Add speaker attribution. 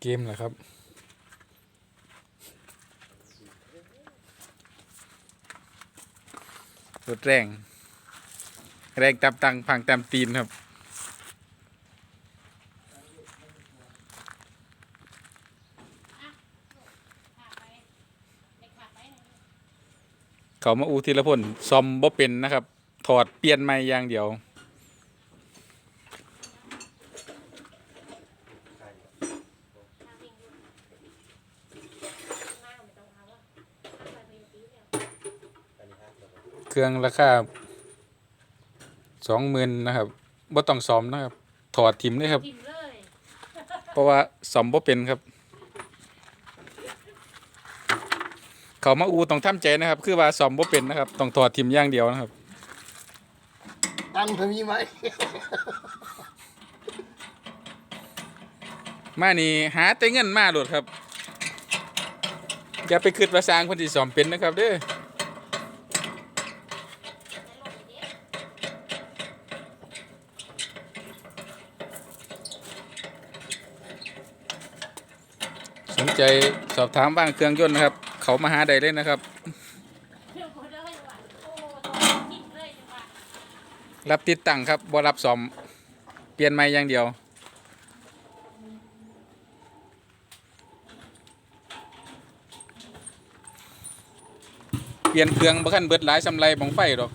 Speaker 1: เกมเหรอครับรถแรง แรงตามตังพังตามตีนครับ เขามาอูทีละพลซอมบ่เป็นนะครับ ถอดเปลี่ยนใหม่อย่างเดียว เครื่องราคาสองหมื่นนะครับบ่ต้องซ่อมนะครับ ถอดทิมเลยครับ
Speaker 2: กินเลย
Speaker 1: เพราะว่าซ่อมบ่เป็นครับ เขามาอูต้องทำใจนะครับ คือว่าซ่อมบ่เป็นนะครับ ต้องถอดทิมอย่างเดียวนะครับ
Speaker 3: ตังค์เธอมีไหม
Speaker 1: มานี่หาแต่เงินมาโลดครับ อย่าไปคิดว่าสร้างคนที่ซ่อมเป็นนะครับเด้อ สนใจสอบถามบ้างเครื่องยนต์นะครับ เขามาหาได้เลยนะครับ รับติดตั้งครับบ่รับซ่อมเปลี่ยนใหม่อย่างเดียวเปลี่ยนเครื่องบ่คันเบิดหลายสำไรบังไฟดอก